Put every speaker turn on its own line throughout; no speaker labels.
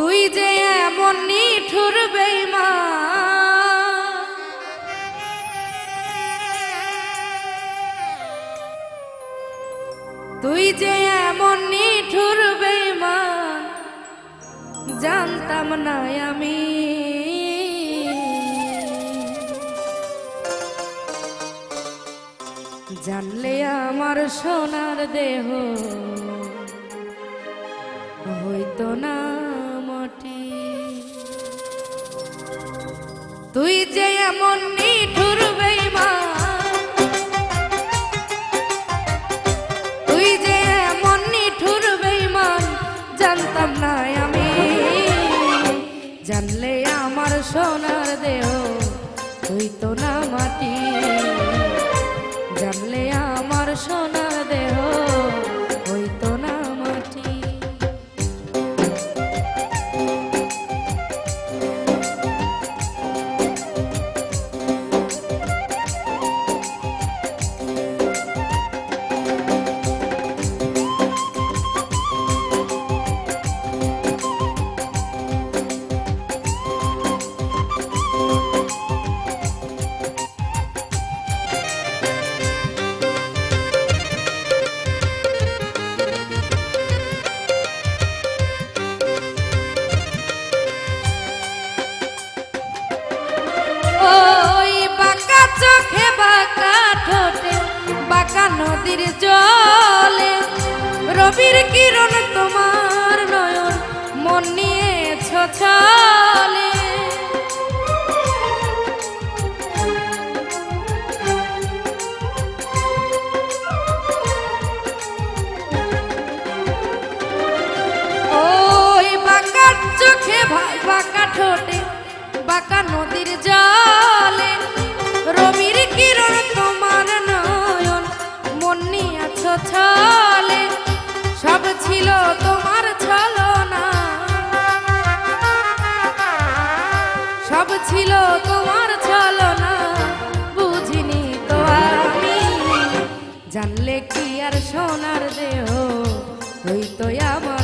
তুই যে এমন নিঠুর বেইমা তুই যে এমন নিঠুর বেইমা জানতাম না আমি। জানলে আমার সোনার দেহ হইতো না। মাটি তুই যে এমন নিঠুর বাঁকা নদীর জলে। রবির কিরণ তোমার নয়ন মন নিয়েছ ছলে। জানলে কি আর সোনার দেহ? হইতো আমার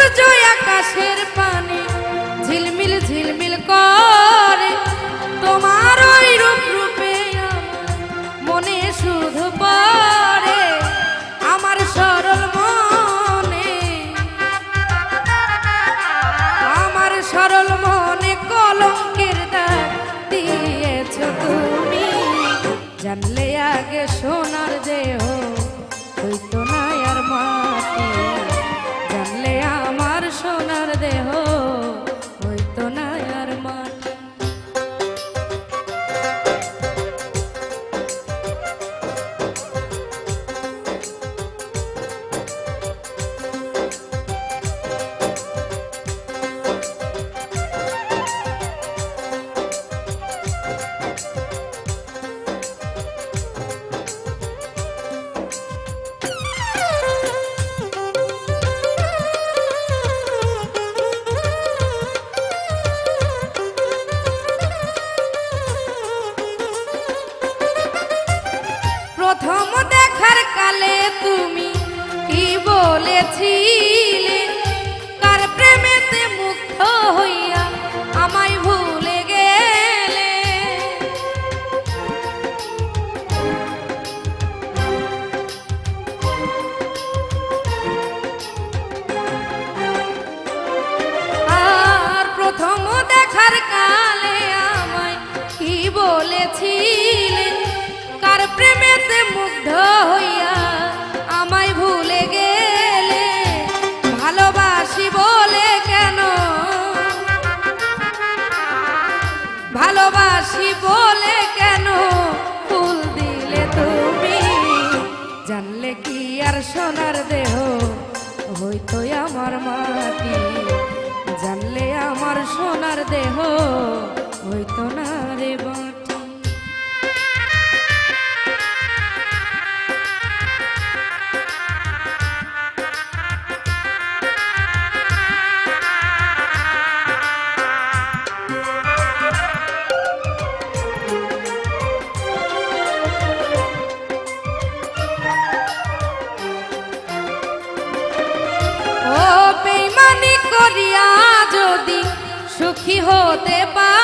সূর্য আকাশের পানে ঝিলমিল ঝিলমিল করে। তোমার ওই রূপ রূপে মনে শুধু পড়ে। আমার সরল মনে, আমার সরল মনে কলঙ্কের দাগ দিয়েছ তুমি। জানলে আগে সোনার দেহ হইতো প্রথম দেখার কালে তুমি কি বলেছিলে? কার প্রেমেতে মুগ্ধ হইয়া প্রেমেতে মুগ্ধ হইয়া আমায় ভুলে গেলে ভালোবাসি বলে কেন? ভালোবাসি বলে কেন? ফুল দিলে তুমি জানলে কি আর সোনার দেহ? হইতো আমার মাটি জানলে আমার সোনার দেহ? হইতো না রে বাটি সুখী হতে পার